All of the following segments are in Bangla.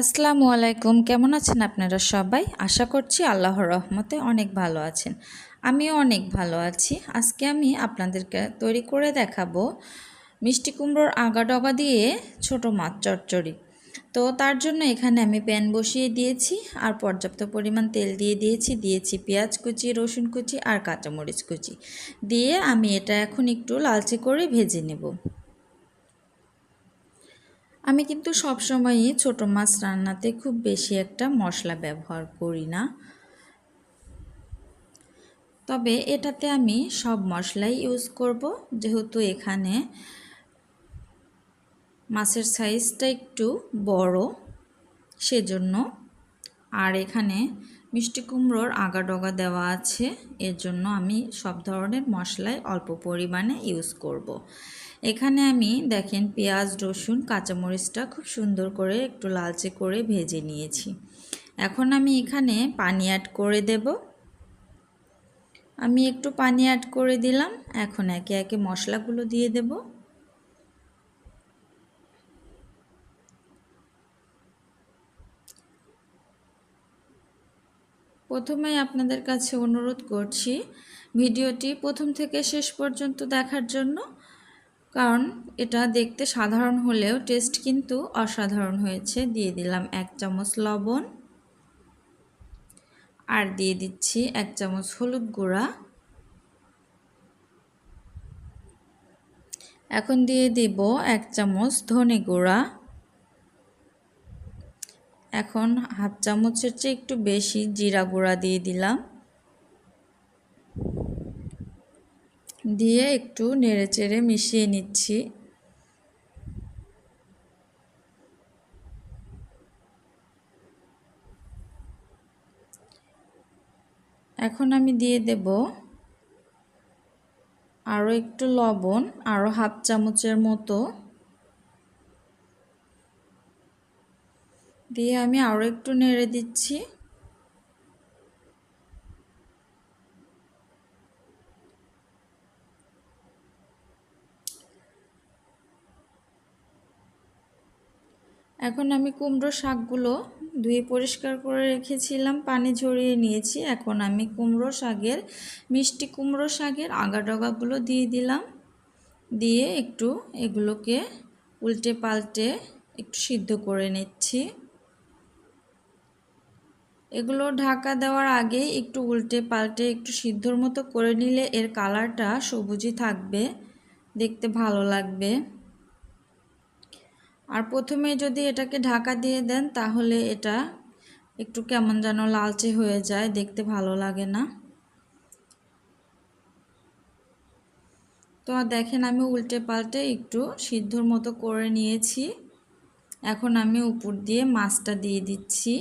আসসালামু আলাইকুম। কেমন আছেন আপনারা সবাই? আশা করছি আল্লাহর রহমতে অনেক ভালো আছেন। আমিও অনেক ভালো আছি। আজকে আমি আপনাদেরকে তৈরি করে দেখাবো মিষ্টি কুমড়োর আগা ডগা দিয়ে ছোট মাছ চচ্চড়ি। তো তার জন্য এখানে আমি প্যান বসিয়ে দিয়েছি আর পর্যাপ্ত পরিমাণ তেল দিয়ে দিয়েছি। দিয়েছি পেঁয়াজ কুচি, রসুন কুচি আর কাঁচামরিচ কুচি। দিয়ে আমি এটা এখন একটু লালচে করে ভেজে নেব। আমি কিন্তু সবসময়ই ছোট মাছ রান্নাতে খুব বেশি একটা মশলা ব্যবহার করি না। তবে এটাতে আমি সব মশলাই ইউজ করব। যেহেতু এখানে মাছের সাইজটা একটু বড়, সেজন্য আর এখানে মিষ্টি কুমড়োর আগা ডগা দেওয়া আছে। এর জন্য আমি সব ধরনের মশলাই অল্প পরিমাণে ইউজ করব। এখানে আমি দেখেন পেঁয়াজ, রসুন, কাঁচামরিচটা খুব সুন্দর করে একটু লালচে করে ভেজে নিয়েছি। এখন আমি এখানে পানি অ্যাড করে দেব। আমি একটু পানি অ্যাড করে দিলাম। এখন একে একে মশলাগুলো দিয়ে দেবো। প্রথমে আপনাদের কাছে অনুরোধ করছি ভিডিওটি প্রথম থেকে শেষ পর্যন্ত দেখার জন্য, কারণ এটা দেখতে সাধারণ হলেও টেস্ট কিন্তু অসাধারণ হয়েছে। দিয়ে দিলাম এক চামচ লবণ আর দিয়ে দিচ্ছি এক চামচ হলুদ গুঁড়া। এখন দিয়ে দিব এক চামচ ধনে গুঁড়া। এখন হাফ চামচের চেয়ে একটু বেশি জিরা গুঁড়া দিয়ে দিলাম। দিয়ে একটু নেড়ে চেড়ে মিশিয়ে নিচ্ছি। এখন আমি দিয়ে দেব আরও একটু লবণ আরও হাফ চামচের মতো দিয়ে আমি আরও একটু নেড়ে দিচ্ছি। এখন আমি কুমড়ো শাকগুলো ধুয়ে পরিষ্কার করে রেখেছিলাম, পানি ঝরিয়ে নিয়েছি। এখন আমি কুমড়ো শাকের, মিষ্টি কুমড়ো শাকের ডগাগুলো দিয়ে দিলাম। দিয়ে একটু এগুলোকে উল্টে পাল্টে একটু সিদ্ধ করে নিচ্ছি। এগুলো ঢাকা দেওয়ার আগে একটু উল্টে পাল্টে একটু সিদ্ধর মতো করে নিলে এর কালারটা সবুজই থাকবে, দেখতে ভালো লাগবে। আর প্রথমে যদি এটাকে ঢাকা দিয়ে দেন, তাহলে এটা একটু কেমন যেন লালচে হয়ে যায়, দেখতে ভালো লাগে না। তো দেখেন আমি উল্টে পাল্টে একটু সিদ্ধর মতো করে নিয়েছি। এখন আমি উপর দিয়ে মাছটা দিয়ে দিচ্ছি।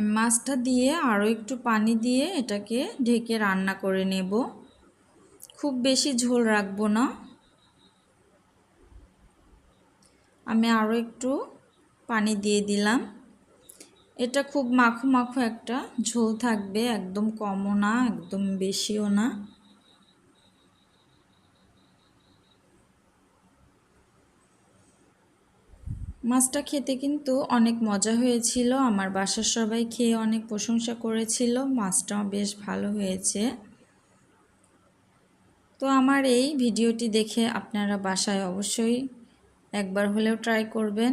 মাছটা দিয়ে আরও একটু পানি দিয়ে এটাকে ঢেকে রান্না করে নেব। খুব বেশি ঝোল রাখব না। আমি আরও একটু পানি দিয়ে দিলাম। এটা খুব মাখো মাখো একটা ঝোল থাকবে, একদম কমও না, একদম বেশিও না। মাছটা খেতে কিন্তু অনেক মজা হয়েছিল। আমার বাসার সবাই খেয়ে অনেক প্রশংসা করেছিল। মাছটাও বেশ ভালো হয়েছে। তো আমার এই ভিডিওটি দেখে আপনারা বাসায় অবশ্যই একবার হলেও ট্রাই করবেন।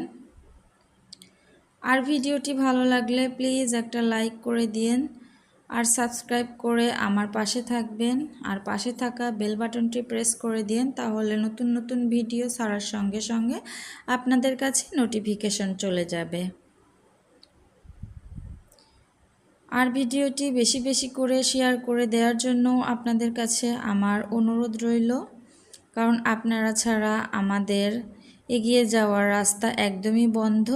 আর ভিডিওটি ভালো লাগলে প্লিজ একটা লাইক করে দিন আর সাবস্ক্রাইব করে আমার পাশে থাকবেন। আর পাশে থাকা বেল বাটনটি প্রেস করে দিন তাহলে নতুন নতুন ভিডিও ছাড়ার সঙ্গে সঙ্গে আপনাদের কাছে নোটিফিকেশন চলে যাবে। আর ভিডিওটি বেশি বেশি করে শেয়ার করে দেওয়ার জন্য আপনাদের কাছে আমার অনুরোধ রইল, কারণ আপনারা ছাড়া আমাদের এগিয়ে যাওয়ার রাস্তা একদমই বন্ধ।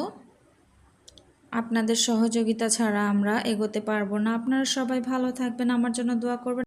আপনাদের সহযোগিতা ছাড়া আমরা এগোতে পারব না। আপনারা সবাই ভালো থাকবেন। আমার জন্য দোয়া করবেন।